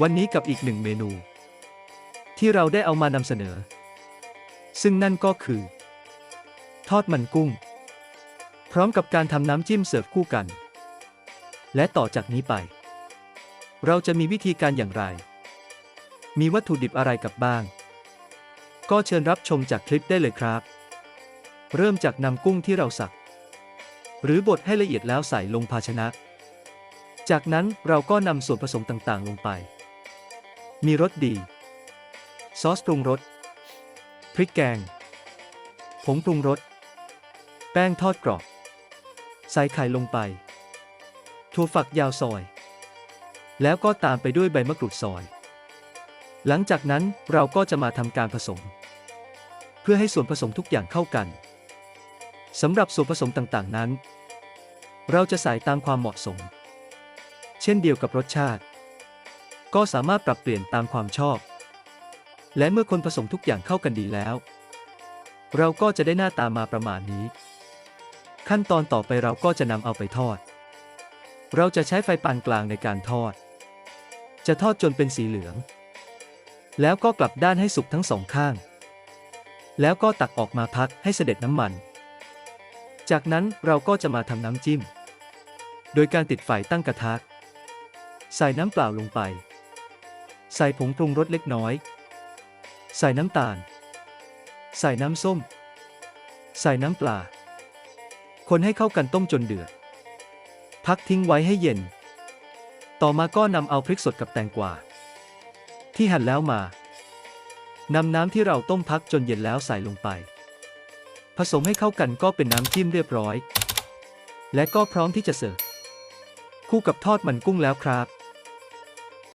วันนี้กับอีกหนึ่งเมนู ที่เราได้เอามานำเสนอ ซึ่งนั่นก็คือ ทอดมันกุ้ง พร้อมกับการทำน้ำจิ้มเสิร์ฟคู่กัน และต่อจากนี้ไป เราจะมีวิธีการอย่างไร มีวัตถุดิบอะไรกับบ้าง ก็เชิญรับชมจากคลิปได้เลยครับ เริ่มจากนำกุ้งที่เราสัก หรือบดให้ละเอียดแล้วใส่ลงภาชนะ จากนั้นเราก็นำส่วนผสมต่างๆ ลงไป มีรสดี ซอสปรุงรส พริกแกง ผงปรุงรส แป้งทอดกรอบ ใส่ไข่ลงไป ถั่วฝักยาวซอย แล้วก็ตามไปด้วยใบมะกรูดซอย หลังจากนั้นเราก็จะมาทำการผสม เพื่อให้ส่วนผสมทุกอย่างเข้ากันสำหรับส่วนผสมต่างๆนั้น เราจะใส่ตามความเหมาะสม เช่นเดียวกับรสชาติ ก็สามารถปรับเปลี่ยนตามความชอบ และเมื่อคนผสมทุกอย่างเข้ากันดีแล้ว เราก็จะได้หน้าตามาประมาณนี้ ขั้นตอนต่อไปเราก็จะนำเอาไปทอด เราจะใช้ไฟปานกลางในการทอด จะทอดจนเป็นสีเหลือง แล้วก็กลับด้านให้สุกทั้งสองข้าง แล้วก็ตักออกมาพักให้เสด็จน้ำมัน จากนั้นเราก็จะมาทำน้ำจิ้ม โดยการติดไฟตั้งกระทะ ใส่น้ำเปล่าลงไป ใส่ผงปรุงรสเล็กน้อย ใส่น้ำตาล ใส่น้ำส้ม ใส่น้ำปลา คนให้เข้ากันต้มจนเดือด พักทิ้งไว้ให้เย็น ต่อมาก็นำเอาพริกสดกับแตงกวาที่หั่นแล้วมานำน้ำที่เราต้มพักจนเย็นแล้วใส่ลงไป ผสมให้เข้ากันก็เป็นน้ำจิ้มเรียบร้อย และก็พร้อมที่จะเสิร์ฟคู่กับทอดมันกุ้งแล้วครับ